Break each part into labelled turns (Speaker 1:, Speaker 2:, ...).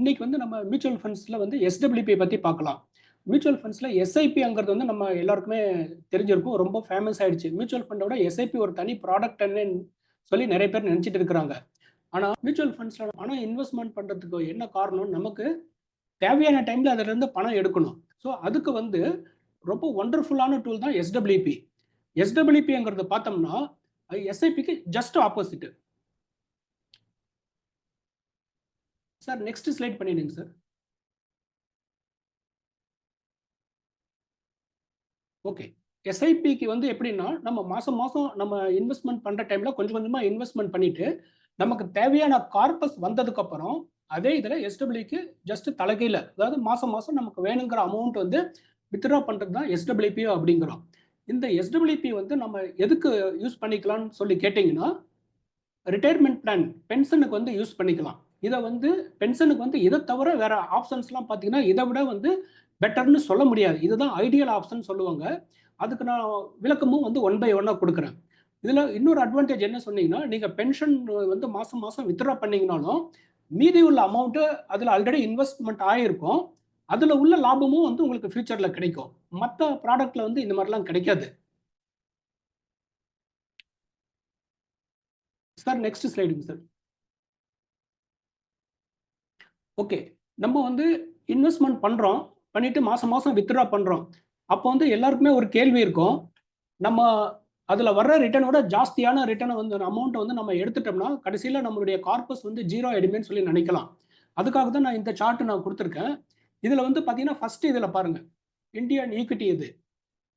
Speaker 1: இன்னைக்கு வந்து நம்ம மியூச்சுவல் ஃபண்ட்ஸில் வந்து எஸ்டபிள்யூபி பற்றி பார்க்கலாம். மியூச்சுவல் ஃபண்ட்ஸில் எஸ்ஐபிங்கிறது வந்து நம்ம எல்லாருக்குமே தெரிஞ்சிருக்கும். ரொம்ப ஃபேமஸ் ஆயிடுச்சு. மியூச்சுவல் ஃபண்டோட எஸ்ஐபி ஒரு தனி ப்ராடக்ட் சொல்லி நிறைய பேர் நினச்சிட்டு இருக்கிறாங்க. ஆனால் மியூச்சுவல் ஃபண்ட்ஸில் பணம் இன்வெஸ்ட்மெண்ட் பண்ணுறதுக்கு என்ன காரணம் நமக்கு தேவையான டைமில் அதிலிருந்து பணம் எடுக்கணும். ஸோ அதுக்கு வந்து ரொம்ப ஒண்டர்ஃபுல்லான டூல் தான் எஸ்டபிள்யூபி எஸ்டபிள்யூபிங்கிறது பார்த்தோம்னா எஸ்ஐபிக்கு just opposite sir next slide பண்ணிடுங்க சார் ஓகே எஸ்ஐபிக்கு வந்து எப்படின்னா நம்ம மாதம் மாதம் நம்ம இன்வெஸ்ட்மெண்ட் பண்ணுற டைமில் கொஞ்சம் கொஞ்சமாக இன்வெஸ்ட்மெண்ட் பண்ணிட்டு நமக்கு தேவையான கார்பஸ் வந்ததுக்கப்புறம் அதே இதில் எஸ்டபிள்யூக்கு ஜஸ்ட் தலைகையில் அதாவது மாதம் மாதம் நமக்கு வேணுங்கிற அமௌண்ட் வந்து வித்ட்ரா பண்ணுறது தான் எஸ்டபிள்யூபி அப்படிங்கிறோம். இந்த எஸ்டபிள்யூபி வந்து நம்ம எதுக்கு யூஸ் பண்ணிக்கலாம்னு சொல்லி கேட்டிங்கன்னா ரிட்டையர்மெண்ட் பிளான் பென்ஷனுக்கு வந்து யூஸ் பண்ணிக்கலாம். இதை வந்து பென்ஷனுக்கு வந்து இதை தவிர வேற ஆப்ஷன்ஸ்லாம் பார்த்தீங்கன்னா இதை விட வந்து பெட்டர்னு சொல்ல முடியாது. இதுதான் ஐடியல் ஆப்ஷன் சொல்லுவாங்க. அதுக்கு நான் விளக்கமும் வந்து ஒன் பை ஒன்னாக கொடுக்குறேன். இதில் இன்னொரு அட்வான்டேஜ் என்ன சொன்னீங்கன்னா நீங்கள் பென்ஷன் வந்து மாதம் மாதம் வித்ட்ரா பண்ணிங்கனாலும் மீதி உள்ள அமௌண்ட்டு அதில் ஆல்ரெடி இன்வெஸ்ட்மெண்ட் ஆகிருக்கும் அதில் உள்ள லாபமும் வந்து உங்களுக்கு ஃபியூச்சரில் கிடைக்கும். மற்ற ப்ராடக்டில் வந்து இந்த மாதிரிலாம் கிடைக்காது. சார் நெக்ஸ்ட் ஸ்லைடுங்க சார் ஓகே நம்ம வந்து இன்வெஸ்ட்மெண்ட் பண்ணுறோம் பண்ணிட்டு மாதம் மாதம் வித்ட்ரா பண்ணுறோம் அப்போ வந்து எல்லாருக்குமே ஒரு கேள்வி இருக்கும். நம்ம அதில் வர்ற ரிட்டர்னோட ஜாஸ்தியான ரிட்டர்னை வந்து அமௌண்ட்டை வந்து நம்ம எடுத்துட்டோம்னா கடைசியில் நம்மளுடைய கார்பஸ் வந்து ஜீரோ ஆயிடுமேன்னு சொல்லி நினைக்கலாம். அதுக்காக தான் நான் இந்த சார்ட் நான் கொடுத்துருக்கேன். இதில் வந்து பார்த்தீங்கன்னா ஃபர்ஸ்ட் இதில் பாருங்கள் இந்தியன் ஈக்விட்டி இது.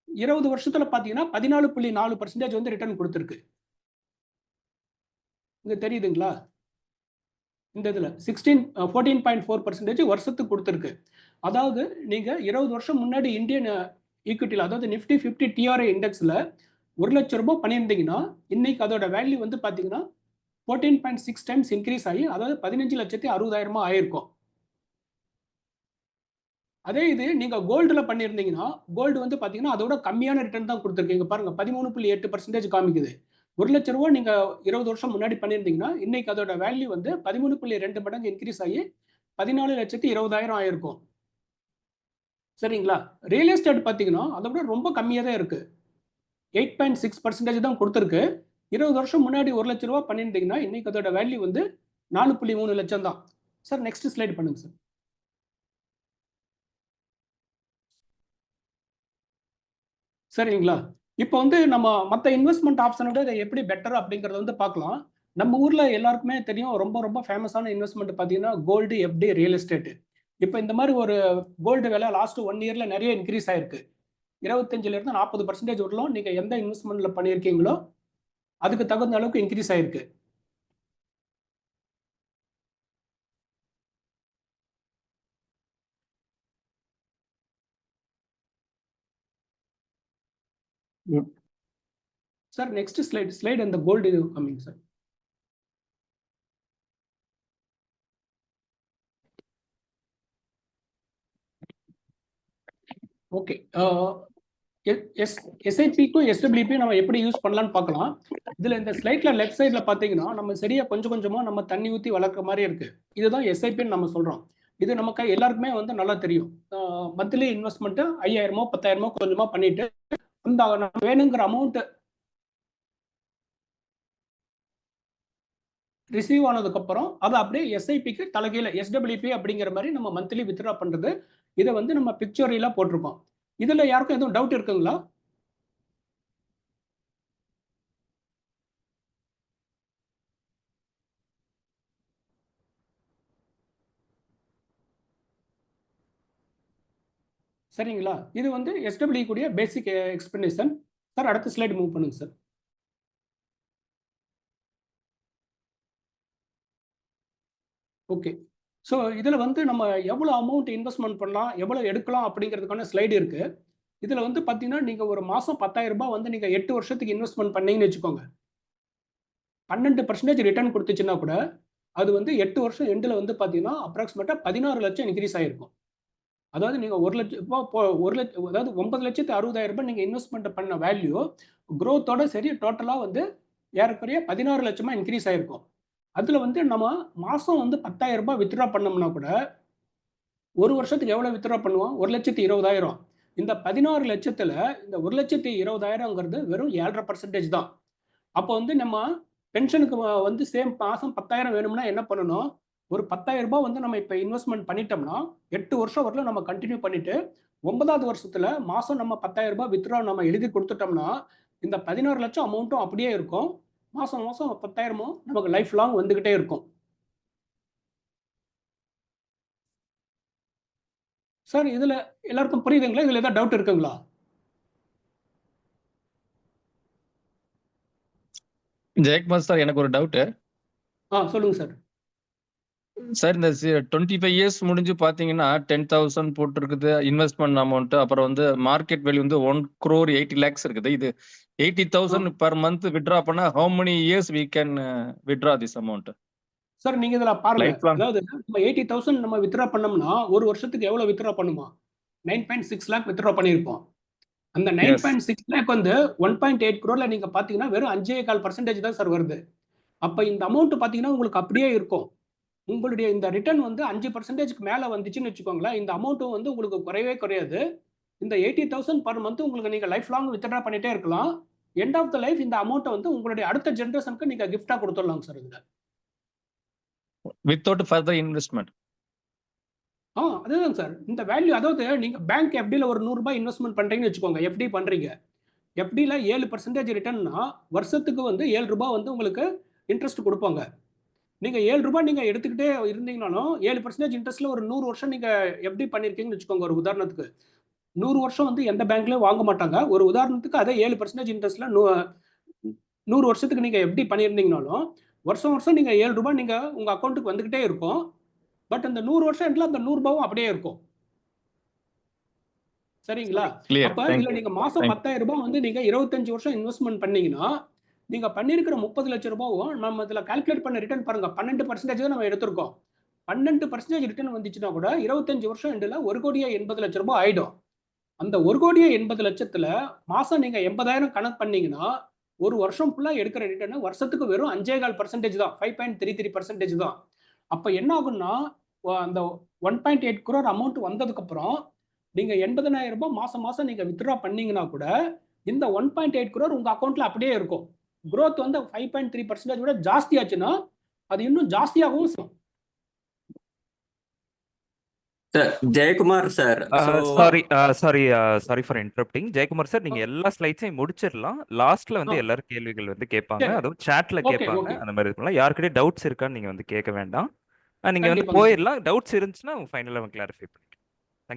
Speaker 1: இருபது வருஷத்தில் பார்த்தீங்கன்னா பதினாலு புள்ளி நாலு பர்சன்டேஜ் வந்து ரிட்டர்ன் கொடுத்துருக்கு. இங்கே தெரியுதுங்களா? இந்த இதில் sixteen fourteen point four percentage வருஷத்துக்கு கொடுத்துருக்கு. அதாவது நீங்கள் இருபது வருஷம் முன்னாடி இந்தியன் ஈக்விட்டியில் அதாவது நிஃப்டி ஃபிஃப்டி டிஆர்ஐ இண்டெக்ஸில் ஒரு லட்ச ரூபாய் பண்ணியிருந்தீங்கன்னா இன்னைக்கு அதோட வேல்யூ வந்து பார்த்தீங்கன்னா fourteen point six times increase ஆகி அதாவது பதினஞ்சு லட்சத்தி அறுபதாயிரமா ஆயிருக்கும். அதே இது நீங்கள் கோல்டில் பண்ணியிருந்தீங்கன்னா கோல்டு வந்து பார்த்தீங்கன்னா அதோட கம்மியான ரிட்டர்ன் தான் கொடுத்துருக்கீங்க பாருங்க பதிமூணு புள்ளி எட்டு பர்சன்டேஜ் காமிக்குது. ஒரு லட்ச ரூபா நீங்கள் இருபது வருஷம் முன்னாடி பண்ணியிருந்தீங்கன்னா இன்னைக்கு அதோட வேல்யூ வந்து பதிமூணு புள்ளி ரெண்டு மடங்கு இன்க்ரீஸ் ஆகி பதினாலு லட்சத்தி இருபதாயிரம் ஆயிருக்கும். சரிங்களா? ரியல் எஸ்டேட் பார்த்தீங்கன்னா அதை விட ரொம்ப கம்மியாக தான் இருக்குது எயிட் பாயிண்ட் சிக்ஸ் பர்சன்டேஜ் தான் கொடுத்துருக்கு. இருபது வருஷம் முன்னாடி ஒரு லட்ச ரூபா பண்ணியிருந்தீங்கன்னா இன்னைக்கு அதோட வேல்யூ வந்து நாலு புள்ளி மூணு லட்சம் தான். சார் நெக்ஸ்ட் ஸ்லைட் பண்ணுங்க சார் சரிங்களா? இப்போ வந்து நம்ம மற்ற இன்வெஸ்ட்மெண்ட் ஆப்ஷனை விட இதை எப்படி பெட்டர் அப்படிங்கிறத வந்து பார்க்கலாம். நம்ம ஊரில் எல்லாருக்குமே தெரியும் ரொம்ப ரொம்ப ஃபேமஸான இன்வெஸ்ட்மெண்ட் பார்த்தீங்கன்னா கோல்டு எஃப்டி ரியல் எஸ்டேட் இப்போ இந்த மாதிரி ஒரு கோல்டு விலை லாஸ்ட் ஒன் இயரில் நிறைய இன்க்ரீஸ் ஆயிருக்கு. இருபத்தஞ்சிலேருந்து நாற்பது பர்சன்டேஜ் வரலாம் நீங்கள் எந்த இன்வெஸ்ட்மெண்ட்டில் பண்ணியிருக்கீங்களோ அதுக்கு தகுந்த அளவுக்கு இன்க்ரீஸ் ஆயிருக்கு. சார் நெக்ஸ்ட் ஸ்லைட் ஸ்லைட் அந்த கோல்டு இது கம்மிங் சார் ஓகே எஸ் எஸ்ஐபிக்கும் எஸ்டபிள்யூபியும் நம்ம எப்படி யூஸ் பண்ணலாம்னு பார்க்கலாம். இதில் இந்த ஸ்லைட்டில் லெஃப்ட் சைடில் பார்த்தீங்கன்னா நம்ம சரியாக கொஞ்சம் கொஞ்சமாக நம்ம தண்ணி ஊற்றி வளர்க்குற மாதிரி இருக்கு. இதுதான் எஸ்ஐபின்னு நம்ம சொல்கிறோம் இது நமக்கு எல்லாருக்குமே வந்து நல்லா தெரியும். மந்த்லி இன்வெஸ்ட்மெண்ட்டு ஐயாயிரமோ பத்தாயிரமோ கொஞ்சமாக பண்ணிட்டு அந்த வேணுங்கிற அமௌண்ட்டு ரிசீவ் ஆனதுக்கப்புறம் அதை அப்படியே எஸ்ஐபிக்கு தலைகீழ எஸ்டபிள்யூபி அப்படிங்கிற மாதிரி நம்ம மந்த்லி வித்ட்ரா பண்ணுறது இதை வந்து நம்ம பிக்சரியெல்லாம் போட்டிருக்கோம். இதில் யாருக்கும் எதுவும் டவுட் இருக்குங்களா? சரிங்களா? இது வந்து எஸ்டபிள்யூ கூடிய பேசிக் எக்ஸ்பிளனேஷன் சார் அடுத்த ஸ்லைடு மூவ் பண்ணுங்க சார். ஓகே ஸோ இதில் வந்து நம்ம எவ்வளோ அமௌண்ட் இன்வெஸ்ட்மெண்ட் பண்ணலாம் எவ்வளோ எடுக்கலாம் அப்படிங்கிறதுக்கான ஸ்லைடு இருக்குது இதில் வந்து பார்த்தீங்கன்னா நீங்கள் ஒரு மாதம் பத்தாயிரம் ரூபாய் வந்து நீங்கள் எட்டு வருஷத்துக்கு இன்வெஸ்ட்மெண்ட் பண்ணீங்கன்னு வச்சுக்கோங்க. பன்னெண்டு பர்சன்டேஜ் ரிட்டர்ன் கொடுத்துச்சுன்னா கூட அது வந்து எட்டு வருஷம் எண்டில் வந்து பார்த்தீங்கன்னா அப்ராக்சிமேட்டாக பதினாறு லட்சம் இன்க்ரீஸ் ஆகிருக்கும் அதாவது நீங்கள் ஒரு லட்சம் போ ஒரு லட்சம் அதாவது ஒன்பது லட்சத்து அறுபதாயிரம் ரூபாய் நீங்கள் இன்வெஸ்ட்மெண்ட் பண்ண வேல்யூ க்ரோத்தோட சரி டோட்டலாக வந்து ஏறக்குறைய பதினாறு லட்சமாக இன்க்ரீஸ் ஆகிருக்கும் அதில் வந்து நம்ம மாதம் வந்து பத்தாயிரம் ரூபாய் வித்ட்ரா பண்ணோம்னா கூட, ஒரு வருஷத்துக்கு எவ்வளோ வித்ட்ரா பண்ணுவோம்? 1,20,000 இந்த 16,00,000த்துல இந்த 1,20,000ங்கிறது வெறும் 7.5% தான். அப்போ வந்து நம்ம பென்ஷனுக்கு வந்து சேம் மாதம் பத்தாயிரம் வேணும்னா என்ன பண்ணணும்? ஒரு ரூ. 10,000 வந்து நம்ம இப்ப இன்வெஸ்ட்மென்ட் பண்ணிட்டோம்னா, 8 வருஷம் வரலும் நம்ம கன்டின்யூ பண்ணிட்டு, 9வது வருஷத்துல மாசம் நம்ம ரூ. 10,000 வித்ட்ரா நம்ம எழுதி குடுத்துட்டோம்னா, இந்த 16,00,000 அமௌண்ட்டும் அப்படியே இருக்கும். மாசம் மாசம் 10,000மும் நமக்கு லைஃப் லாங் வந்துகிட்டே இருக்கும். சார் இதுல எல்லாருக்கும் புரியுதுங்களா? இதுல ஏதாவது டவுட் இருக்குங்களா?
Speaker 2: ஜெயக்குமார் சார் எனக்கு ஒரு டவுட்டு.
Speaker 1: ஆ சொல்லுங்க சார்.
Speaker 2: சார் இந்த சி 25 இயர்ஸ் முடிஞ்சு பார்த்தீங்கன்னா, 10,000 போட்டிருக்குது இன்வெஸ்ட்மென்ட் அமௌண்ட். அப்புறம் வந்து மார்க்கெட் வேல்யூ வந்து 1,80,00,000 லேக்ஸ் இருக்குது. இது
Speaker 1: ஆ.
Speaker 2: 80,000 பெர் மந்த் வித்ட்ரா பண்ணா how many years we can withdraw this amount?
Speaker 1: Sir நீங்க இதுல பாருங்க. அதாவது நம்ம 80,000 நம்ம வித்ட்ரா பண்ணோம்னா, 1 வருஷத்துக்கு எவ்வளவு வித்ட்ரா பண்ணுவோம்? 9.6 லேக் வித்ட்ரா பண்ணியிருப்போம். அந்த
Speaker 2: எஸ்.
Speaker 1: 9.6 லேக் வந்து 1.8 க்ரோர்ல நீங்க பார்த்தீங்கன்னா, வெறும் 5.25% தான் சார் வருது. அப்ப இந்த அமௌண்ட் பார்த்தீங்கன்னா, உங்களுக்கு அப்படியே இருக்கும். உங்களுடைய இந்த ரிட்டர்ன் வந்து 5%க்கு மேல வந்துச்சுன்னு வச்சுக்கோங்களேன், இந்த அமௌண்ட்டும் வந்து உங்களுக்கு குறையவே குறையாது. இந்த 80,000 பெர் மந்த் உங்களுக்கு நீங்க லைஃப் லாங் வித்ட்ரா பண்ணிட்டே இருக்கலாம். எண்ட் ஆஃப் த லைஃப் இந்த அமௌண்ட்ட வந்து உங்களுடைய அடுத்த ஜெனரேஷனுக்கு நீங்க கிஃப்ட்டா குடுத்துடலாம் சார் இதுல.
Speaker 2: Without further investment.
Speaker 1: ஆ அதுதான் சார். இந்த வேல்யூ அதாவது நீங்க பேங்க் எஃப்டில ஒரு ரூ. 100 இன்வெஸ்ட்மென்ட் பண்றீங்கன்னு வச்சுக்கோங்க. எஃப்டி பண்றீங்க. எஃப்டில 7% ரிட்டர்ன்னா, வருஷத்துக்கு வந்து ரூ. 7 வந்து உங்களுக்கு இன்ட்ரெஸ்ட் குடுப்பாங்க. நீங்க ரூ. 7 நீங்க எடுத்துக்கிட்டே இருந்தீங்கனாலும், 7% இன்ட்ரெஸ்ட்ல ஒரு 100 வருஷம் நீங்க எஃப்டி பண்ணியிருக்கீங்கன்னு வச்சுக்கோங்க ஒரு உதாரணத்துக்கு. 100 வருஷம் வந்து எந்த பேங்க்லயும் வாங்க மாட்டாங்க. ஒரு உதாரணத்துக்கு அதே 7% இன்ட்ரெஸ்ட்ல நூ 100 வருஷத்துக்கு நீங்க எஃப்டி பண்ணியிருந்தீங்கனாலும், வருஷம் வருஷம் நீங்க ரூ. 7 நீங்க உங்க அக்கவுண்ட்க்கு வந்துகிட்டே இருக்கும். பட் அந்த 100 வருஷம் எண்ட்ல அந்த. 100வும் அப்படியே இருக்கும். சரிங்களா? அப்ப
Speaker 2: யூ.
Speaker 1: நீங்க மாசம் ரூ.
Speaker 2: தேங்க்
Speaker 1: 10,000 வந்து நீங்க 25 வருஷம் இன்வெஸ்ட்மென்ட் பண்ணீங்கன்னா, நீங்கள் பண்ணியிருக்கிற முப்பது லட்ச ரூபாவும் நம்ம இதில் கால்குலேட் பண்ண ரிட்டர்ன் பாருங்கள் பன்னெண்டு பர்சன்டேஜ் தான் நம்ம எடுத்திருக்கோம். பன்னெண்டு பர்சன்டேஜ் ரிட்டர்ன் வந்துச்சுன்னா கூட இருபத்தஞ்சு வருஷம் எண்டில் ஒரு கோடியே எண்பது லட்ச ரூபாய் ஆயிடும். அந்த ஒரு கோடியே எண்பது லட்சத்தில் மாதம் நீங்கள் எண்பதாயிரம் கணக்கு பண்ணீங்கன்னா ஒரு வருஷம் ஃபுல்லாக எடுக்கிற ரிட்டர்னு வருஷத்துக்கு வெறும் அஞ்சே கால் பர்சன்டேஜ் தான். Five point three three percentage தான். அப்போ என்ன ஆகும்னா அந்த one point eight crore amount வந்ததுக்கப்புறம் நீங்கள் எண்பதனாயிரம் ரூபாய் மாதம் மாதம் நீங்கள் வித்ட்ரா பண்ணீங்கன்னா கூட இந்த ஒன் பாயிண்ட் எயிட் குரோர் உங்கள் அக்கௌண்ட்டில் அப்படியே இருக்கும். குரோத் வந்து 5.3% விட ஜாஸ்தியாச்சுன்னா, அது இன்னும் ஜாஸ்தியாகவும் செய்யும்.
Speaker 3: Sir Jayakumar sir.
Speaker 4: Sorry sorry sorry for interrupting. Jayakumar sir நீங்க எல்லா ஸ்லைட்ஸையும் முடிச்சிரலாம். லாஸ்ட்ல வந்து
Speaker 1: ஆ.
Speaker 4: எல்லாரும் கேள்விகள் வந்து கேட்பாங்க. அதுவும் சாட்ல கேட்பாங்க. அந்த மாரி இது பண்ணலாம். யார்கிட்டயும் டவுட்ஸ் இருக்கான்னு நீங்க வந்து கேட்க வேண்டாம். நீங்க வந்து. போயிரலாம். டவுட்ஸ் இருந்துச்சுன்னா ஃபைனலா கிளாரிஃபை.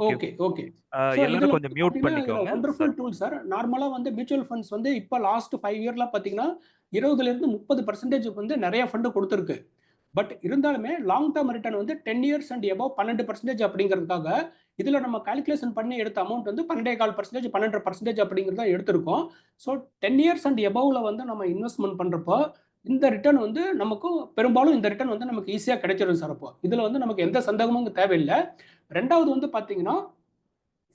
Speaker 1: Okay, okay. இதுல
Speaker 4: எல்லாரும் கொஞ்சம் மியூட் பண்ணிக்கோங்க.
Speaker 1: வண்டர்ஃபுல். Tool sir. நார்மலா வந்து மியூச்சுவல் ஃபண்ட்ஸ் வந்து இப்ப லாஸ்ட் 5 இயர்ல பார்த்தீங்கன்னா, 20லிருந்து 30% வந்து நெறைய ஃபண்ட் குடுத்திருக்கு. பட் இருந்தாலுமே லாங் டெர்ம் ரிட்டர்ன் வந்து 10 இயர்ஸ் அண்ட் எபோவ் 12% அப்படிங்கிறதுக்காக, இதுல நம்ம கால்குலேஷன் பண்ணி எடுத்த அமௌண்ட் வந்து 12.25% 12.5% அப்படிங்கிறது தான் எடுத்திருக்கோம். ஸோ 10 இயர்ஸ் அண்ட் எபோவ்ல வந்து நம்ம இன்வெஸ்ட்மென்ட் பண்றப்போ, இந்த ரிட்டர்ன் வந்து நமக்கு பெரும்பாலும் இந்த ரிட்டர்ன் வந்து நமக்கு ஈஸியா கிடைச்சிரும் சார் அப்போ. இதுல வந்து நமக்கு எந்த சந்தேகமும் தேவையில்ல. ரெண்டாவது வந்து பார்த்தீங்கன்னா,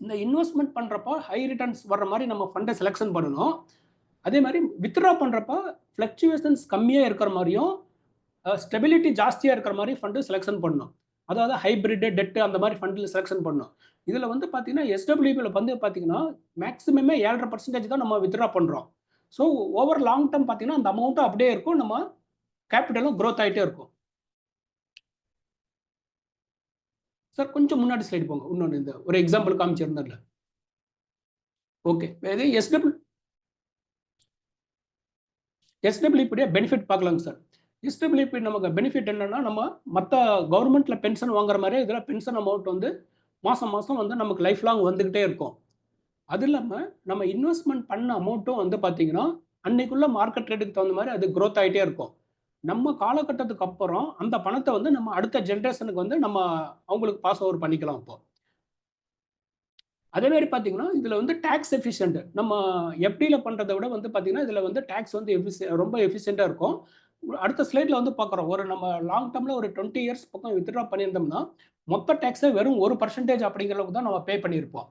Speaker 1: இந்த இன்வெஸ்ட்மெண்ட் பண்ணுறப்போ ஹை ரிட்டர்ன்ஸ் வர்ற மாதிரி நம்ம ஃபண்டை செலக்ஷன் பண்ணணும். அதே மாதிரி வித்ட்ரா பண்ணுறப்ப ஃப்ளக்சுவேஷன்ஸ் கம்மியாக இருக்கிற மாதிரியும் ஸ்டெபிலிட்டி ஜாஸ்தியாக இருக்கிற மாதிரி ஃபண்டு செலெக்ஷன் பண்ணணும். அதாவது ஹைபிரிட், டெட்டு அந்த மாதிரி ஃபண்டில் செலெக்ஷன் பண்ணணும். இதில் வந்து பார்த்தீங்கன்னா, எஸ்டபிள்யூபியில் வந்து பார்த்தீங்கன்னா, மேக்ஸிமமே 7.5% தான் நம்ம வித்ட்ரா பண்ணுறோம் ஸோ ஓவர் லாங் டேர்ம் பார்த்தீங்கன்னா, அந்த அமௌண்ட்டும் அப்படியே இருக்கும். நம்ம கேப்பிட்டலும் க்ரோத் ஆகிட்டே இருக்கும். சார் கொஞ்சம் முன்னாடி ஸ்லைடு போங்க. இன்னொன்று இந்த ஒரு எக்ஸாம்பிள் காமிச்சிருந்தேன்ல. ஓகே. இது எஸ்டபிள் எஸ்டபிள்யூபிடைய பெனிஃபிட் பார்க்கலாங்க சார். எஸ்டபிள்யூபி நமக்கு பெனிஃபிட் என்னன்னா, நம்ம மற்ற கவர்ன்மெண்ட்ல பென்ஷன் வாங்குற மாதிரி இதில் பென்ஷன் அமௌண்ட் வந்து மாதம் மாதம் வந்து நமக்கு லைஃப் லாங் வந்துக்கிட்டே இருக்கும். அது இல்லாமல் நம்ம இன்வெஸ்ட்மெண்ட் பண்ண அமௌண்ட்டும் வந்து பார்த்தீங்கன்னா, அன்னைக்குள்ள மார்க்கெட் ரேட்டுக்கு தகுந்த மாதிரி அது க்ரோத் ஆகிட்டே இருக்கும். நம்ம காலகட்டத்துக்கு அப்புறம் அந்த பணத்தை வந்து நம்ம அடுத்த ஜென்ரேஷனுக்கு வந்து நம்ம அவங்களுக்கு பாஸ் ஓவர் பண்ணிக்கலாம் அப்போ. அதே மாதிரி பார்த்தீங்கன்னா, இதில் வந்து டேக்ஸ் எஃபிஷியன்ட். நம்ம எஃப்டியில் பண்ணுறதை விட வந்து பார்த்தீங்கன்னா, இதில் வந்து டேக்ஸ் வந்து எஃபிசி ரொம்ப எஃபிஷியண்ட்டாக இருக்கும். அடுத்த ஸ்லைடில் வந்து பார்க்குறோம். ஒரு நம்ம லாங் டேர்மில் ஒரு 20 இயர்ஸ் பக்கம் வித்ட்ரா பண்ணியிருந்தோம்னா, மொத்த டேக்ஸை வெறும் ஒரு பர்சன்டேஜ் அப்படிங்கிற அளவுக்கு தான் நம்ம பே பண்ணியிருப்போம்.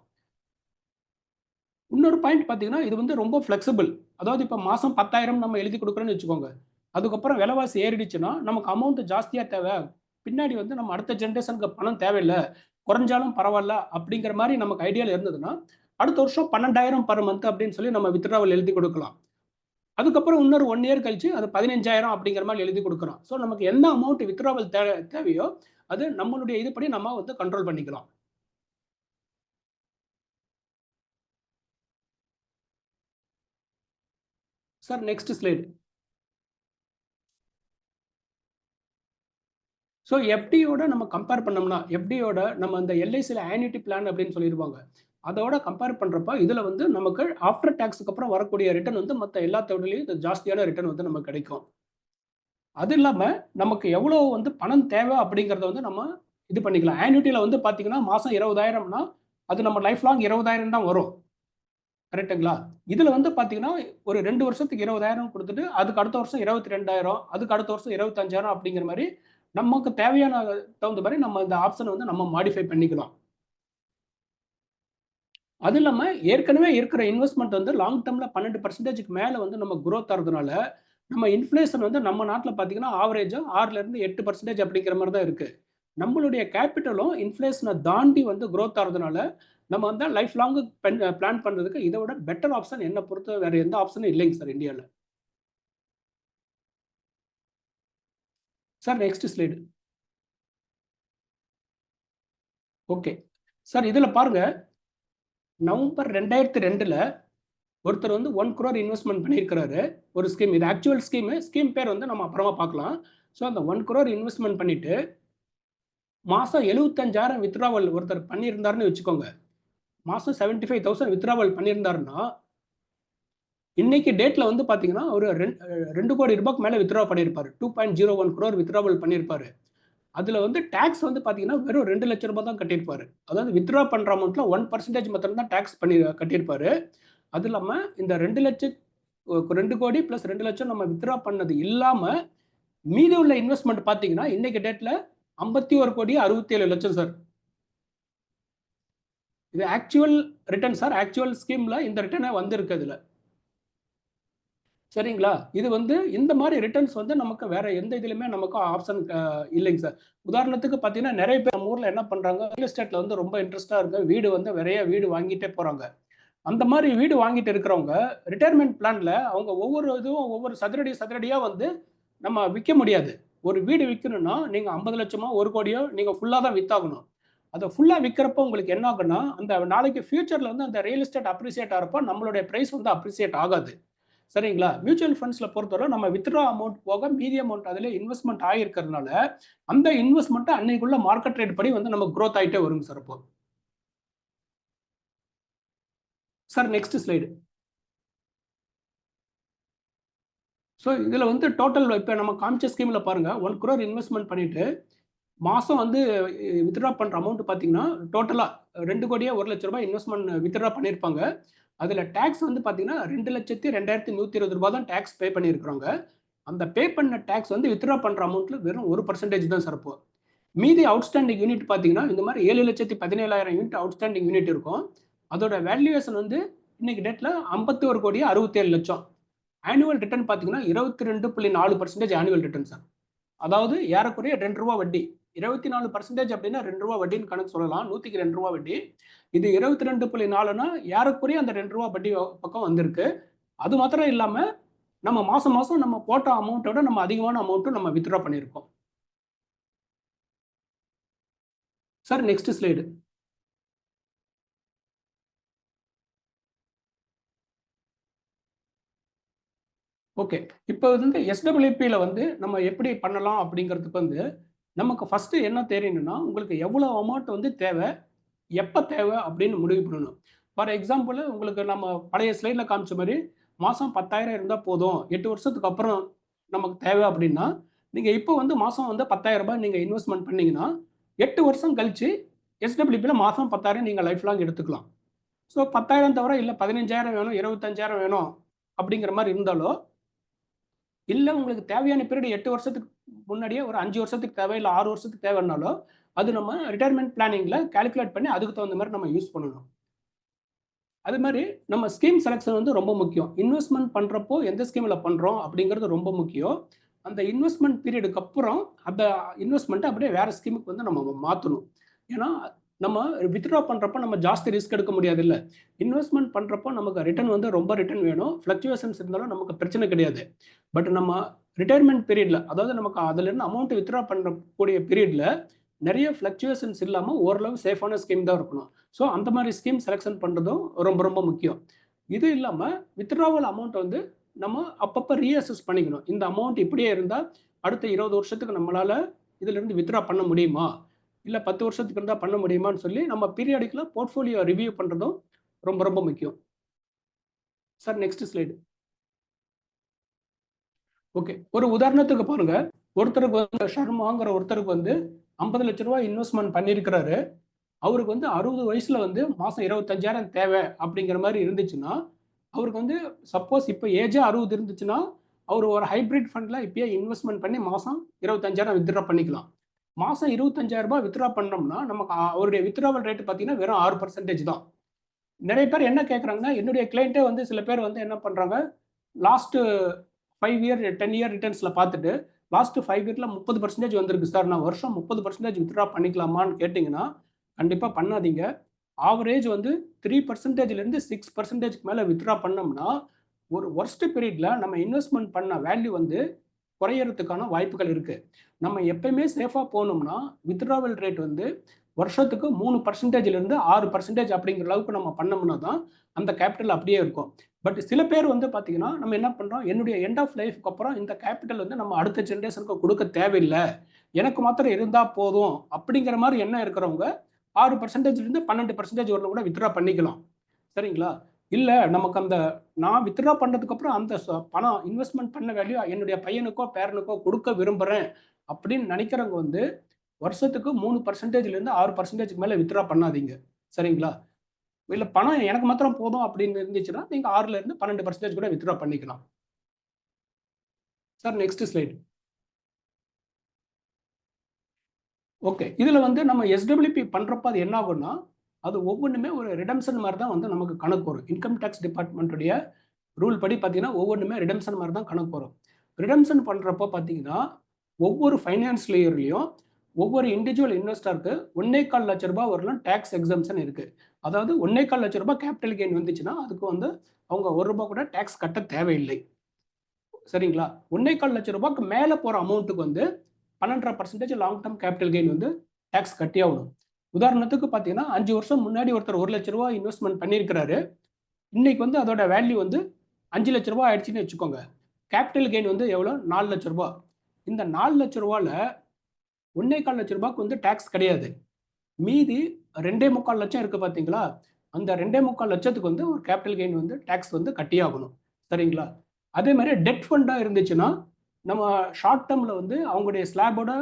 Speaker 1: இன்னொரு பாயிண்ட் பார்த்தீங்கன்னா, இது வந்து ரொம்ப ஃப்ளெக்சிபிள். அதாவது இப்போ மாதம் பத்தாயிரம் நம்ம எழுதி கொடுக்குறோன்னு வச்சுக்கோங்க. அதுக்கப்புறம் விலைவாசி ஏறிடுச்சுன்னா நமக்கு அமௌண்ட் ஜாஸ்தியாக தேவை. பின்னாடி வந்து நம்ம அடுத்த ஜென்ரேஷனுக்கு பணம் தேவையில்லை. குறைஞ்சாலும் பரவாயில்ல அப்படிங்கிற மாதிரி நமக்கு ஐடியாவில் இருந்ததுன்னா அடுத்த வருஷம் பன்னெண்டாயிரம் பர் மந்த் அப்படின்னு சொல்லி நம்ம வித்ட்ராவல் எழுதி கொடுக்கலாம். அதுக்கப்புறம் இன்னொரு ஒன் இயர் கழிச்சு அது பதினஞ்சாயிரம் அப்படிங்கிற மாதிரி எழுதி கொடுக்குறோம் ஸோ நமக்கு என்ன அமௌண்ட் வித்ட்ராவல் தே தேவையோ அது நம்மளுடைய இதுபடி நம்ம வந்து கண்ட்ரோல் பண்ணிக்கலாம். சார் நெக்ஸ்ட் ஸ்லைட் ஸோ எஃப்டியோட நம்ம கம்பேர் பண்ணோம்னா எஃப்டியோட நம்ம அந்த எல்ஐசியில் ஆனிட்டி பிளான் அப்படின்னு சொல்லிடுவாங்க அதோட கம்பேர் பண்ணுறப்ப இதில் வந்து நமக்கு ஆஃப்டர் டேக்ஸுக்கு அப்புறம் வரக்கூடிய ரிட்டர்ன் வந்து மற்ற எல்லா தொழிலையும் ஜாஸ்தியான ரிட்டர்ன் வந்து நமக்கு கிடைக்கும். அது இல்லாமல் நமக்கு எவ்வளோ வந்து பணம் தேவை அப்படிங்கிறத வந்து நம்ம இது பண்ணிக்கலாம். ஆன்யூட்டியில் வந்து பார்த்தீங்கன்னா மாதம் இருபதாயிரம்னா அது நம்ம லைஃப் லாங் இருபதாயிரம் தான் வரும். கரெக்டுங்களா இதில் வந்து பார்த்தீங்கன்னா ஒரு ரெண்டு வருஷத்துக்கு இருபதாயிரம் கொடுத்துட்டு அதுக்கு அடுத்த வருஷம் இருபத்தி ரெண்டாயிரம் அதுக்கு அடுத்த வருஷம் இருபத்தஞ்சாயிரம் அப்படிங்கிற மாதிரி நமக்கு தேவையான தகுந்த மாதிரி நம்ம இந்த ஆப்ஷனை வந்து நம்ம மாடிஃபை பண்ணிக்கலாம். அது இல்லாமல் ஏற்கனவே இருக்கிற இன்வெஸ்ட்மெண்ட் வந்து லாங் டேர்மில் பன்னெண்டு பர்சன்டேஜுக்கு மேலே வந்து நம்ம குரோத் ஆகிறதுனால நம்ம இன்ஃப்ளேஷன் வந்து நம்ம நாட்டில் பார்த்தீங்கன்னா ஆவரேஜாக ஆறுலேருந்து எட்டு பர்சன்டேஜ் அப்படிங்கிற மாதிரி தான் இருக்குது நம்மளுடைய கேபிட்டலும் இன்ஃப்ளேஷனை தாண்டி வந்து குரோத் ஆகிறதுனால நம்ம வந்து லைஃப் லாங்கு பிளான் பண்ணுறதுக்கு இதை விட பெட்டர் ஆப்ஷன் என்ன பொறுத்த வேறு எந்த ஆப்ஷனும் இல்லைங்க சார் இந்தியாவில் sir next slide okay sir இதில் பாருங்க. நவம்பர் ரெண்டாயிரத்தி ரெண்டில் ஒருத்தர் வந்து ஒன் குரோர் இன்வெஸ்ட்மெண்ட் பண்ணியிருக்கிறாரு ஒரு ஸ்கீம் இது ஆக்சுவல் ஸ்கீமு ஸ்கீம் பேர் வந்து நம்ம அப்புறமா பார்க்கலாம். ஸோ அந்த ஒன் குரோர் இன்வெஸ்ட்மெண்ட் பண்ணிட்டு மாதம் எழுபத்தஞ்சாயிரம் வித்ராவல் ஒருத்தர் பண்ணியிருந்தாருன்னு வச்சுக்கோங்க. மாதம் செவன்ட்டி ஃபைவ் தௌசண்ட் வித்ராவல் பண்ணியிருந்தாருன்னா இன்னைக்கு டேட்ல வந்து பாத்தீங்கன்னா ஒரு ரெண்டு கோடி ரூபாய்க்கு மேல வித்ரா பண்ணியிருப்பாரு two point zero one crore withdrawal பண்ணியிருப்பாரு அதுல வந்து டேக்ஸ் வந்து பாத்தீங்கன்னா வெறும் ரெண்டு லட்சம் ரூபாய் தான் கட்டியிருப்பாரு. அதாவது வித்ரா பண்ற அமௌண்ட்ல ஒன் பர்சன்டேஜ் மாத்திரம் தான் டேக்ஸ் பண்ணி கட்டியிருப்பாரு. அது இல்லாம இந்த ரெண்டு லட்சம் ரெண்டு கோடி பிளஸ் ரெண்டு லட்சம் நம்ம வித்ரா பண்ணது இல்லாம மீதி உள்ள இன்வெஸ்ட்மெண்ட் பாத்தீங்கன்னா இன்னைக்கு டேட்ல ஐம்பத்தி ஒரு கோடி அறுபத்தி ஏழு லட்சம் சார் இது ஆக்சுவல் ரிட்டர்ன் சார் ஆக்சுவல் ஸ்கீம்ல இந்த ரிட்டர்னே வந்திருக்கு இதுல சரிங்களா? இது வந்து இந்த மாதிரி ரிட்டர்ன்ஸ் வந்து நமக்கு வேற எந்த இதுலையுமே நமக்கு ஆப்ஷன் இல்லைங்க சார். உதாரணத்துக்கு பார்த்தீங்கன்னா நிறைய பேர் நம்ம ஊரில் என்ன பண்ணுறாங்க ரியல் எஸ்டேட்ல வந்து ரொம்ப இன்ட்ரெஸ்டாக இருக்கு. வீடு வந்து நிறைய வீடு வாங்கிட்டே போகிறாங்க அந்த மாதிரி வீடு வாங்கிட்டு இருக்கிறவங்க ரிட்டையர்மெண்ட் பிளான்ல அவங்க ஒவ்வொரு இதுவும் ஒவ்வொரு சதுரடி சதுரடியாக வந்து நம்ம விற்க முடியாது. ஒரு வீடு விற்கணும்னா நீங்கள் ஐம்பது லட்சமோ ஒரு கோடியோ நீங்கள் ஃபுல்லாக தான் விற்றாகணும் அதை ஃபுல்லாக விற்கிறப்போ உங்களுக்கு என்ன ஆகுன்னா அந்த நாளைக்கு ஃபியூச்சரில் வந்து அந்த ரியல் எஸ்டேட் அப்ரிசியேட் ஆகிறப்போ நம்மளுடைய ப்ரைஸ் வந்து அப்ரிசியேட் ஆகாது. சரிங்களா? மியூச்சுவல் ஃபண்ட்ஸில் பொறுத்தவரை நம்ம வித்ட்ரா அமௌண்ட் போக மீதி அமௌண்ட் அதில் இன்வெஸ்ட்மெண்ட் ஆகிருக்கிறதுனால அந்த இன்வெஸ்ட்மெண்ட்டை அன்னைக்குள்ள மார்க்கெட் ரேட் படி வந்து நம்ம க்ரோத் ஆகிட்டே வருங்க சார் இப்போ. சார் நெக்ஸ்ட் ஸ்லைடு ஸோ இதில் வந்து டோட்டல் இப்போ நம்ம காமிச்ச ஸ்கீமில் பாருங்கள் ஒன் குரோர் இன்வெஸ்ட்மெண்ட் பண்ணிவிட்டு மாதம் வந்து வித்ட்ரா பண்ணுற அமௌண்ட் பார்த்தீங்கன்னா டோட்டலாக ரெண்டு கோடியே ஒரு லட்ச ரூபாய் இன்வெஸ்ட்மெண்ட் வித்ட்ரா பண்ணியிருப்பாங்க அதில் டேக்ஸ் வந்து பார்த்தீங்கன்னா ரெண்டு லட்சத்தி ரெண்டாயிரத்தி நூற்றி இருபது ரூபா தான் டேக்ஸ் பே பண்ணியிருக்கிறோங்க. அந்த பே பண்ண டேக்ஸ் வந்து வித்ட்ரா பண்ணுற அமௌண்ட்டில் வெறும் ஒரு பர்சன்டேஜ் தான் சார் மீதி அவுட்ஸ்டாண்டிங் யூனிட் பார்த்தீங்கன்னா இந்த மாதிரி ஏழு லட்சத்தி பதினேழாயிரம் யூனிட் அவுட்ஸ்டாண்டிங் யூனிட் இருக்கும். அதோட வேல்யூவேஷன் வந்து இன்னைக்கு டேட்டில் ஐம்பத்தி ஒரு கோடி அறுபத்தேழு லட்சம். ஆனுவல் ரிட்டர்ன் பார்த்தீங்கன்னா இருபத்தி ரெண்டு புள்ளி நாலு பர்சன்டேஜ் ஆனுவல் ரிட்டர்ன் சார் அதாவது ஏறக்குறைய ரெண்டு ரூபா வட்டி. இருபத்தி நாலு பர்சன்டேஜ் அப்படின்னா ரெண்டு ரூபா வட்டின்னு கணக்கு சொல்லலாம். நூற்றிக்கு ரெண்டு ரூபா வட்டி. இது இருபத்தி ரெண்டு புள்ளி நாலுனா ஏறக்குறைய அந்த ரெண்டு ரூபா வட்டி பக்கம் வந்திருக்கு. அது மாத்திரம் இல்லாமல் நம்ம மாதம் மாதம் நம்ம போட்ட அமௌண்ட்டோட நம்ம அதிகமான அமௌண்ட்டும் நம்ம வித்ட்ரா பண்ணியிருக்கோம். சார் நெக்ஸ்ட் ஸ்லைடு ஓகே இப்போ வந்து எஸ்டபிள்யூபியில் வந்து நம்ம எப்படி பண்ணலாம் அப்படிங்கிறதுக்கு வந்து நமக்கு ஃபஸ்ட்டு என்ன தெரியணும்னா உங்களுக்கு எவ்வளோ அமௌண்ட் வந்து தேவை எப்போ தேவை அப்படின்னு முடிவு பண்ணணும். ஃபார் எக்ஸாம்பிள் உங்களுக்கு நம்ம பழைய ஸ்லைடில் காமிச்ச மாதிரி மாதம் பத்தாயிரம் இருந்தால் போதும். எட்டு வருஷத்துக்கு அப்புறம் நமக்கு தேவை அப்படின்னா நீங்கள் இப்போ வந்து மாதம் வந்து பத்தாயிரம் ரூபாய் நீங்கள் இன்வெஸ்ட்மெண்ட் பண்ணிங்கன்னா எட்டு வருஷம் கழித்து எஸ்டபிள்யூபியில் மாதம் பத்தாயிரம் நீங்கள் லைஃப் லாங் எடுத்துக்கலாம். ஸோ பத்தாயிரம் தவிர இல்லை பதினஞ்சாயிரம் வேணும் இருபத்தஞ்சாயிரம் வேணும் அப்படிங்கிற மாதிரி இருந்தாலோ இல்லை உங்களுக்கு தேவையான பீரியட் எட்டு வருஷத்துக்கு முன்னாடியே ஒரு அஞ்சு வருஷத்துக்கு தேவை இல்லை ஆறு வருஷத்துக்கு தேவைன்னாலும் அது நம்ம ரிட்டையர்மெண்ட் பிளானிங்கில் கால்குலேட் பண்ணி அதுக்கு தகுந்த மாதிரி நம்ம யூஸ் பண்ணணும். அது மாதிரி நம்ம ஸ்கீம் செலெக்ஷன் வந்து ரொம்ப முக்கியம். இன்வெஸ்ட்மெண்ட் பண்ணுறப்போ எந்த ஸ்கீமில் பண்ணுறோம் அப்படிங்கிறது ரொம்ப முக்கியம். அந்த இன்வெஸ்ட்மெண்ட் பீரியடுக்கு அப்புறம் அந்த இன்வெஸ்ட்மெண்ட்டை அப்படியே வேறு ஸ்கீமுக்கு வந்து நம்ம மாற்றணும் ஏன்னா நம்ம வித்ட்ரா பண்ணுறப்போ நம்ம ஜாஸ்தி ரிஸ்க் எடுக்க முடியாது இல்லை. இன்வெஸ்ட்மெண்ட் பண்ணுறப்போ நமக்கு ரிட்டர்ன் வந்து ரொம்ப ரிட்டர்ன் வேணும். ஃப்ளக்சுவேஷன்ஸ் இருந்தாலும் நமக்கு பிரச்சனை கிடையாது. பட் நம்ம ரிட்டையர்மெண்ட் பீரியடில் அதாவது நமக்கு அதுலேருந்து அமௌண்ட் வித்ட்ரா பண்ணக்கூடிய பீரியடில் நிறைய ஃப்ளக்சுவேஷன்ஸ் இல்லாமல் ஓரளவு சேஃபான ஸ்கீம் தான் இருக்கணும். ஸோ அந்த மாதிரி ஸ்கீம் செலெக்ஷன் பண்ணுறதும் ரொம்ப ரொம்ப முக்கியம். இது இல்லாமல் வித்ட்ராவல் அமௌண்ட் வந்து நம்ம அப்பப்போ ரீஅசஸ் பண்ணிக்கணும். இந்த அமௌண்ட் இப்படியே இருந்தால் அடுத்த இருபது வருஷத்துக்கு நம்மளால் இதிலிருந்து வித்ட்ரா பண்ண முடியுமா? இல்லை பத்து வருஷத்துக்கு இருந்தால் பண்ண முடியுமான்னு சொல்லி நம்ம பீரியாடிக்கலாக போர்ட்ஃபோலியோ ரிவ்யூ பண்ணுறதும் ரொம்ப ரொம்ப முக்கியம். Sir next slide okay. ஒரு உதாரணத்துக்கு பாருங்க. ஒருத்தருக்கு வந்து ஷர்மாங்கிற ஒருத்தருக்கு வந்து ஐம்பது லட்ச ரூபாய் இன்வெஸ்ட்மெண்ட் பண்ணியிருக்கிறாரு அவருக்கு வந்து அறுபது வயசுல வந்து மாசம் இருபத்தஞ்சாயிரம் தேவை அப்படிங்கிற மாதிரி இருந்துச்சுன்னா அவருக்கு வந்து சப்போஸ் இப்போ ஏஜே அறுபது இருந்துச்சுன்னா அவர் ஒரு ஹைபிரிட் ஃபண்ட்ல இப்பயே இன்வெஸ்ட்மெண்ட் பண்ணி மாசம் இருபத்தஞ்சாயிரம் வித்ட்ரா பண்ணிக்கலாம். மாசம் இருபத்தஞ்சாயிரம் ரூபாய் வித்ட்ரா பண்ணோம்னா நமக்கு அவருடைய வித்ட்ராவல் ரேட் பார்த்தீங்கன்னா வெறும் ஆறு பர்சன்டேஜ் தான். நிறைய பேர் என்ன கேட்குறாங்கன்னா என்னுடைய கிளைண்ட்டே வந்து சில பேர் வந்து என்ன பண்ணுறாங்க last five year ten year ரிட்டர்ன்ஸில் பார்த்துட்டு லாஸ்ட் ஃபைவ் இயரில் முப்பது பர்சன்டேஜ் வந்திருக்கு சார் நான் வருஷம் முப்பது பர்சன்டேஜ் வித்ட்ரா பண்ணிக்கலாமான்னு கேட்டிங்கன்னா கண்டிப்பாக பண்ணாதீங்க. ஆவரேஜ் வந்து த்ரீ பர்சன்டேஜ்லேருந்து சிக்ஸ் பர்சன்டேஜ்க்கு மேலே வித்ட்ரா பண்ணோம்னா ஒரு ஒர்ஸ்ட் பீரியடில் நம்ம இன்வெஸ்ட்மெண்ட் பண்ண வேல்யூ வந்து குறையறதுக்கான வாய்ப்புகள் இருக்குது நம்ம எப்பயுமே சேஃபாக போனோம்னா வித்ட்ராவல் ரேட் வந்து வருஷத்துக்கு மூணு பர்சன்டேஜ்லேருந்து ஆறு பர்சன்டேஜ் அப்படிங்கிற அளவுக்கு நம்ம பண்ணோம்னா தான் அந்த கேபிட்டல் அப்படியே இருக்கும். பட் சில பேர் வந்து பார்த்தீங்கன்னா நம்ம என்ன பண்ணுறோம் என்னுடைய எண்ட் ஆஃப் லைஃப்க்கு அப்புறம் இந்த கேபிட்டல் வந்து நம்ம அடுத்த ஜென்ரேஷனுக்கு கொடுக்க தேவையில்லை. எனக்கு மாத்திரம் இருந்தால் போதும். அப்படிங்கிற மாதிரி என்ன இருக்கிறவங்க ஆறு பர்சன்டேஜ்லேருந்து பன்னெண்டு பர்சன்டேஜ் வரல கூட வித்ட்ரா பண்ணிக்கலாம். சரிங்களா? இல்லை நமக்கு அந்த நான் வித்ட்ரா பண்ணுறதுக்கப்புறம் அந்த பணம் இன்வெஸ்ட்மெண்ட் பண்ண வேல்யூ என்னுடைய பையனுக்கோ பேரனுக்கோ கொடுக்க விரும்புகிறேன் அப்படின்னு நினைக்கிறவங்க வந்து வருஷத்துக்கு மூணு பர்சன்டேஜ்லேருந்து ஆறு பர்சன்டேஜ்க்கு மேலே வித்ட்ரா பண்ணாதீங்க. சரிங்களா? இல்லை பணம் எனக்கு மாத்திரம் போதும் அப்படின்னு இருந்துச்சுன்னா நீங்கள் ஆறுலேருந்து பன்னெண்டு பர்சன்டேஜ் கூட வித்ட்ரா பண்ணிக்கலாம். சார் நெக்ஸ்ட் ஸ்லைடு ஓகே இதில் வந்து நம்ம எஸ்டபிள்யூபி பண்ணுறப்ப அது என்ன ஆகும்னா அது ஒவ்வொன்றுமே ஒரு ரிடம்ஷன் மாதிரி தான் வந்து நமக்கு கணக்கு வரும். இன்கம் டேக்ஸ் டிபார்ட்மெண்ட்டுடைய ரூல் படி பார்த்தீங்கன்னா ஒவ்வொன்றுமே ரிடம்ஷன் மாதிரி தான் கணக்கு வரும். ரிடம்ஷன் பண்ணுறப்போ பார்த்தீங்கன்னா ஒவ்வொரு ஃபைனான்ஸ் லேயர்லையும் ஒவ்வொரு இண்டிவிஜுவல் இன்வெஸ்டருக்கு ஒன்னே கால் லட்ச ரூபாய் வரலாம் டேக்ஸ் எக்ஸம்ஷன் இருக்குது அதாவது ஒன்னே கால் லட்ச ரூபாய் கேபிட்டல் கெயின் வந்துச்சுன்னா அதுக்கு வந்து அவங்க ஒரு ரூபாய் கூட டேக்ஸ் கட்ட தேவையில்லை. சரிங்களா? ஒன்னே கால் லட்ச ரூபாய்க்கு மேலே போகிற அமௌண்ட்டுக்கு வந்து பன்னெண்டரை percentage long term capital gain வந்து டேக்ஸ் கட்டியாகணும் உதாரணத்துக்கு பார்த்தீங்கன்னா அஞ்சு வருஷம் முன்னாடி ஒருத்தர் ஒரு லட்ச ரூபாய் இன்வெஸ்ட்மெண்ட் பண்ணியிருக்கிறாரு இன்னைக்கு வந்து அதோட வேல்யூ வந்து அஞ்சு லட்ச ரூபா ஆயிடுச்சுன்னு வச்சுக்கோங்க. கேபிட்டல் கெயின் வந்து எவ்வளோ நாலு லட்ச ரூபா இந்த நாலு லட்ச ரூபாவில் ஒன்னே கால் லட்ச ரூபாய்க்கு வந்து டேக்ஸ் கிடையாது. மீதி ரெண்டே முக்கால் லட்சம் இருக்குது பார்த்தீங்களா அந்த ரெண்டே முக்கால் லட்சத்துக்கு வந்து ஒரு கேபிட்டல் கெயின் வந்து டேக்ஸ் வந்து கட்டியாகணும் சரிங்களா? அதே மாதிரி டெட் ஃபண்டாக இருந்துச்சுன்னா நம்ம ஷார்ட் டேர்மில் வந்து அவங்களுடைய ஸ்லாபோட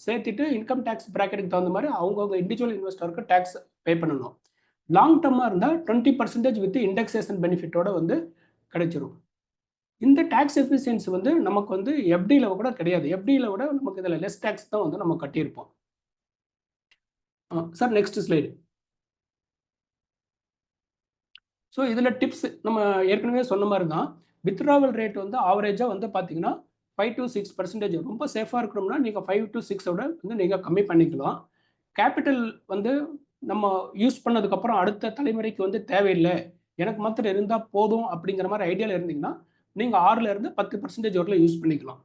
Speaker 1: சேர்த்துட்டு இன்கம் டேக்ஸ் ப்ராக்கெட்டுக்கு தகுந்த மாதிரி அவங்கவுங்க இண்டிவிஜுவல் இன்வெஸ்டருக்கு டேக்ஸ் பே பண்ணணும். லாங் டேர்மாக இருந்தால் டுவெண்ட்டி பர்சன்டேஜ் வித் இண்டெக்ஸேஷன் பெனிஃபிட்டோட வந்து கிடைச்சிரும். இந்த டேக்ஸ் எஃபிஷியன்சி வந்து நமக்கு வந்து எஃப்டியில் கூட கிடையாது. எஃப்டியில் விட நமக்கு இதில் லெஸ் டேக்ஸ் தான் வந்து நம்ம கட்டியிருப்போம். சார் நெக்ஸ்ட் ஸ்லைடு ஸோ இதில் டிப்ஸ் நம்ம ஏற்கனவே சொன்ன மாதிரி தான் வித்ட்ராவல் ரேட் வந்து ஆவரேஜாக வந்து பார்த்தீங்கன்னா ஃபைவ் டு சிக்ஸ் பர்சன்டேஜ் ரொம்ப சேஃபாக இருக்கணும்னா நீங்கள் ஃபைவ் டு சிக்ஸோட வந்து நீங்கள் கம்மி பண்ணிக்கலாம். கேபிட்டல் வந்து நம்ம யூஸ் பண்ணதுக்கப்புறம் அடுத்த தலைமுறைக்கு வந்து தேவையில்லை. எனக்கு மாத்திரம் இருந்தால் போதும் அப்படிங்கிற மாதிரி ஐடியாவில் இருந்தீங்கன்னா நீங்கள் ஆறுலேருந்து பத்து பர்சன்டேஜ் வரல யூஸ் பண்ணிக்கலாம்.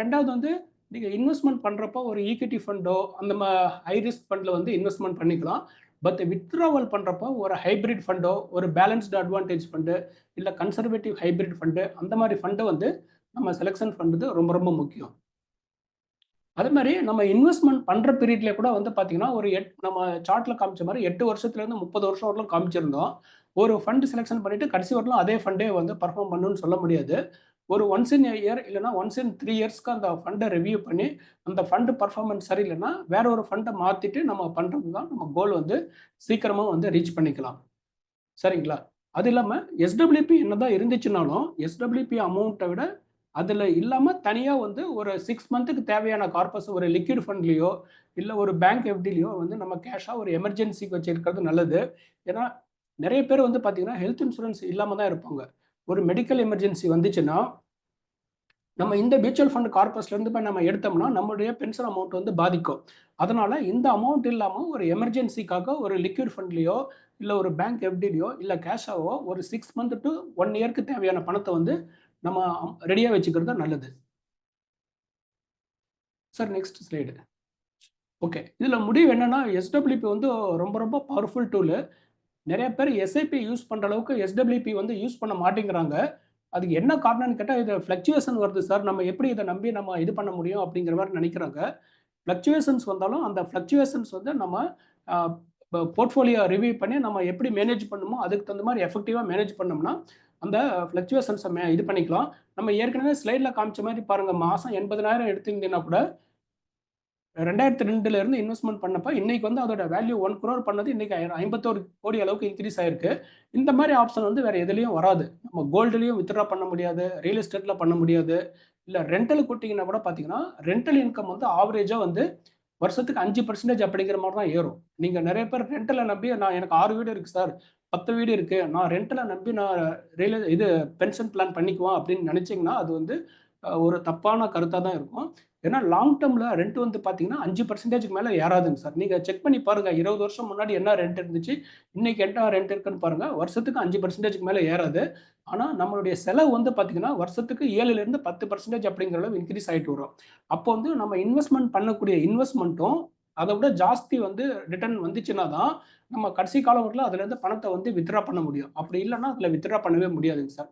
Speaker 1: ரெண்டாவது வந்து நீங்கள் இன்வெஸ்ட்மெண்ட் பண்ணுறப்போ ஒரு ஈக்விட்டி ஃபண்டோ அந்த மா ஹை ரிஸ்க் ஃபண்டில் வந்து இன்வெஸ்ட்மெண்ட் பண்ணிக்கலாம். பட் வித்ட்ராவல் பண்ணுறப்போ ஒரு ஹைப்ரிட் ஃபண்டோ ஒரு பேலன்ஸ்டு அட்வான்டேஜ் ஃபண்டு இல்லை கன்சர்வேட்டிவ் ஹைப்ரிட் ஃபண்டு அந்த மாதிரி ஃபண்டை வந்து நம்ம செலெக்ஷன் பண்ணுறது ரொம்ப ரொம்ப முக்கியம். அதே மாதிரி நம்ம இன்வெஸ்ட்மெண்ட் பண்ணுற பீரியட்ல கூட வந்து பார்த்தீங்கன்னா ஒரு எட் நம்ம சார்ட்டில் காமிச்ச மாதிரி எட்டு வருஷத்துலேருந்து முப்பது வருஷம் வரலாம் காமிச்சிருந்தோம். ஒரு ஃபண்ட் செலெக்ஷன் பண்ணிட்டு கடைசி வரலாம் அதே ஃபண்டே வந்து பர்ஃபார்ம் பண்ணுன்னு சொல்ல முடியாது. ஒரு ஒன்ஸ் இன் இயர் இல்லைனா ஒன்ஸ் இன் த்ரீ இயர்ஸ்க்கு அந்த ஃபண்டை ரிவ்யூ பண்ணி அந்த ஃபண்டு பர்ஃபார்மன்ஸ் சரியில்லைன்னா வேற ஒரு ஃபண்டை மாற்றிட்டு நம்ம பண்ணுறது தான் நம்ம கோல் வந்து சீக்கிரமாக வந்து ரீச் பண்ணிக்கலாம். சரிங்களா? அது இல்லாமல் எஸ்டபிள்யூபி என்னதான் இருந்துச்சுனாலும் எஸ்டபிள்யூபி அமௌண்ட்டை விட அதில் இல்லாமல் தனியாக வந்து ஒரு சிக்ஸ் மந்த்துக்கு தேவையான கார்பஸ் ஒரு லிக்விட் ஃபண்ட்லேயோ இல்லை ஒரு பேங்க் எஃப்டிலையோ வந்து நம்ம கேஷாக ஒரு எமர்ஜென்சிக்கு வச்சுருக்கிறது நல்லது. ஏன்னா நிறைய பேர் வந்து பார்த்தீங்கன்னா ஹெல்த் இன்சூரன்ஸ் இல்லாமல் தான் இருப்பாங்க. ஒரு மெடிக்கல் எமர்ஜென்சி வந்துச்சுன்னா நம்ம இந்த மியூச்சுவல் ஃபண்ட் கார்பஸ்லேருந்து போய் நம்ம எடுத்தோம்னா நம்மளுடைய பென்ஷன் அமௌண்ட் வந்து பாதிக்கும். அதனால் இந்த அமௌண்ட் இல்லாமல் ஒரு எமர்ஜென்சிக்காக ஒரு லிக்விட் ஃபண்ட்லேயோ இல்லை ஒரு பேங்க் எஃப்டிலையோ இல்லை கேஷாவோ ஒரு சிக்ஸ் மந்த் டு ஒன் இயர்க்கு தேவையான பணத்தை வந்து நம்ம ரெடியாக வச்சுக்கிறது நல்லது. சார் நெக்ஸ்ட் ஸ்லைடு ஓகே இதில் முடிவு என்னென்னா எஸ்டபிள்யூபி வந்து ரொம்ப ரொம்ப பவர்ஃபுல் டூலு நிறைய பேர் எஸ்ஐபி யூஸ் பண்ணுற அளவுக்கு எஸ்டபிள்யூபி வந்து யூஸ் பண்ண மாட்டேங்கிறாங்க. அதுக்கு என்ன காரணம்னு கேட்டால் இது ஃப்ளக்சுவேஷன் வருது சார் நம்ம எப்படி இதை நம்பி நம்ம இது பண்ண முடியும் அப்படிங்கிற மாதிரி நினைக்கிறாங்க. ஃப்ளக்சுவேஷன்ஸ் வந்தாலும் அந்த ஃப்ளக்சுவேஷன்ஸ் வந்து நம்ம போர்ட்ஃபோலியோ ரிவ்யூ பண்ணி நம்ம எப்படி மேனேஜ் பண்ணுமோ அதுக்கு தகுந்த மாதிரி எஃபெக்டிவாக மேனேஜ் பண்ணோம்னா அந்த ஃப்ளக்சுவேஷன்ஸை மே இது பண்ணிக்கலாம். நம்ம ஏற்கனவே ஸ்லைடில் காமிச்ச மாதிரி பாருங்கள் மாதம் எண்பதனாயிரம் எடுத்திருந்தீங்கன்னா கூட ரெண்டாயிரத்தி ரெண்டுல இருந்து இன்வெஸ்ட்மெண்ட் பண்ணப்ப இன்னைக்கு வந்து அதோட வேல்யூ ஒன் குரோர் பண்ணது இன்னைக்கு ஐம்பத்தோரு கோடி அளவுக்கு இன்க்ரீஸ் ஆயிருக்கு. இந்த மாதிரி ஆப்ஷன் வந்து வேற எதுலையும் வராது. நம்ம கோல்டுலேயும் வித்ட்ரா பண்ண முடியாது ரியல் எஸ்டேட்ல பண்ண முடியாது. இல்லை ரெண்டல் கூட்டிங்கன்னா கூட பார்த்தீங்கன்னா ரெண்டல் இன்கம் வந்து ஆவரேஜாக வந்து வருஷத்துக்கு அஞ்சு பர்சன்டேஜ் அப்படிங்கிற மாதிரி தான் ஏறும். நீங்கள் நிறைய பேர் ரெண்டலை நம்பி நான் எனக்கு ஆறு வீடு இருக்குது சார் பத்து வீடு இருக்குது நான் ரெண்டலை நம்பி நான் ரியல் இது பென்ஷன் பிளான் பண்ணிக்குவேன் அப்படின்னு நினச்சிங்கன்னா அது வந்து ஒரு தப்பான கருத்தாக தான் இருக்கும். ஏன்னா லாங் டேர்மில் ரெண்ட் வந்து பார்த்தீங்கன்னா அஞ்சு பர்சன்டேஜ்க்கு மேலே ஏறாதுங்க சார். நீங்கள் செக் பண்ணி பாருங்கள் இருபது வருஷம் முன்னாடி என்ன ரெண்ட் இருந்துச்சு இன்னைக்கு என்ன ரெண்ட் இருக்குன்னு பாருங்கள் வருஷத்துக்கு அஞ்சு பர்சன்டேஜ்க்கு மேலே ஏறாது. ஆனால் நம்மளுடைய செலவு வந்து பார்த்தீங்கன்னா வருஷத்துக்கு ஏழுலேருந்து பத்து பர்சன்டேஜ் அப்படிங்கிற அளவு இன்க்ரீஸ் ஆகிட்டு வரும். அப்போ வந்து நம்ம இன்வெஸ்ட்மெண்ட் பண்ணக்கூடிய இன்வெஸ்ட்மெண்ட்டும் அதை விட ஜாஸ்தி வந்து ரிட்டர்ன் வந்துச்சுன்னா தான் நம்ம கடைசி காலகட்டத்தில் அதுலேருந்து பணத்தை வந்து வித்ட்ரா பண்ண முடியும். அப்படி இல்லைன்னா அதில் வித்ட்ரா பண்ணவே முடியாதுங்க சார்.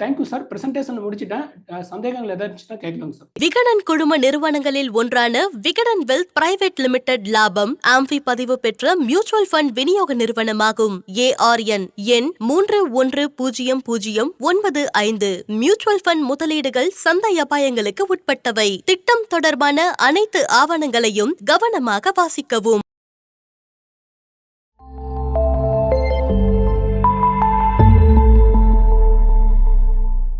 Speaker 1: தேங்க்யூ சார் பிரசன்டேஷன் முடிச்சிட்டேன். சந்தேகங்கள் ஏதாச்சும் கேட்கலாங்க சார்
Speaker 5: விகடன் குழும நிறுவனங்களில் ஒன்றான விகடன் வெல்த் பிரைவேட் லிமிடெட் லாபம் ஆம்பி பதிவு பெற்ற மியூச்சுவல் ஃபண்ட் விநியோக நிறுவனமாகும். ஏஆர்என் எண் மூன்று ஒன்று பூஜ்ஜியம் பூஜ்ஜியம் ஒன்பது ஐந்து. மியூச்சுவல் ஃபண்ட் முதலீடுகள் சந்தை அபாயங்களுக்கு உட்பட்டவை. திட்டம் தொடர்பான அனைத்து ஆவணங்களையும் கவனமாக வாசிக்கவும்.